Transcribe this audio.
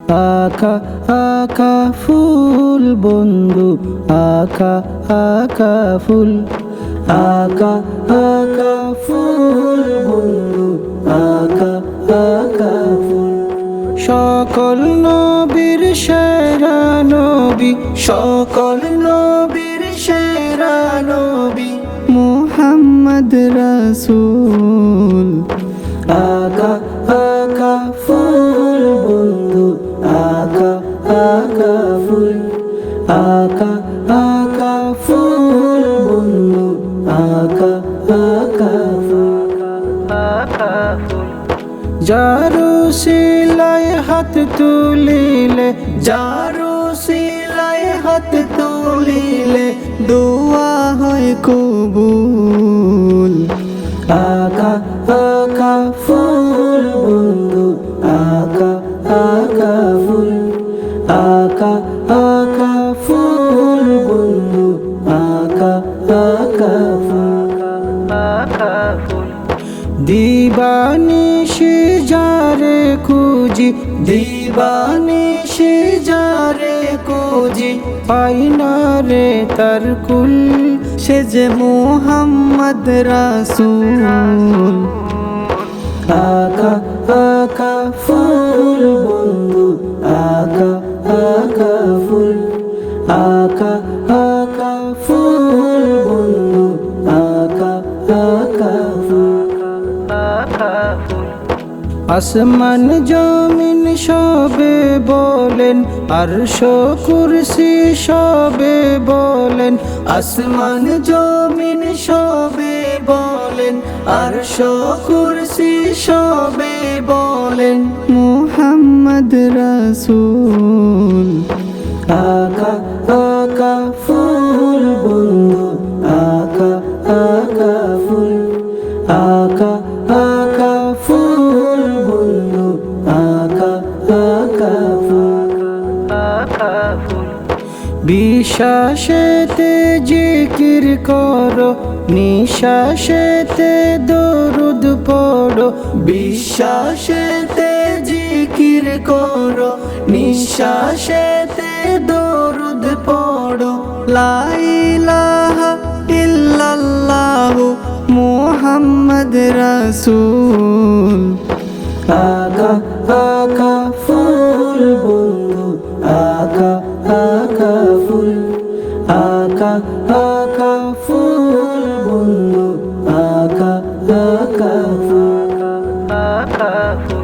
আকা আকা ফুল বন্ধু, আকা আকা ফুল। আকা আকা ফুল বন্ধু, আকা আকা ফুল। সকল নবীর সেরা নবী, সকল নবীর সেরা নবী, মুহাম্মদ রাসূল। আকা আকা ফুল আকা আকা ফুল বন্ধু আকা আকা ফুল। সিলাই হাত তুলিলে যারু সিলাই হাত তুলিলে দোয়া হয় কবুল। আকা আকা ফুল বন্ধু আকা আকা ফুল। আকা আকা ফুল ফুল দিবানিশি যারে খুঁজি দিবানিশি যারে খুঁজি পাইনা রে তার কুল, সে যে মোহাম্মদ রাসূল। আকা আকা ফুল বন্ধু, আকা আকা ফুল, আকা আকা ফুল। আসমান জমিন সবে বলেন, আর কুরসি সবে বলেন। আসমান জমিন সবে বলেন, আর কুরসি সবে বলেন। মোহাম্মদ রাসূল, আকা আকা ফুল আকা আকা ফুল, আকা বিশ্বাসেতে জিকির করো, নিঃশ্বাসেতে দরুদ পড়ো। বিশ্বাসেতে জিকির করো, নিঃশ্বাসেতে দরুদ পড়ো। লাইলাহা ইল্লাল্লাহু মুহাম্মদ রাসূল। আকা আকা ফুল আকা আকা ফুল বন্ধু আকা আকা ফুল। আকা ফুল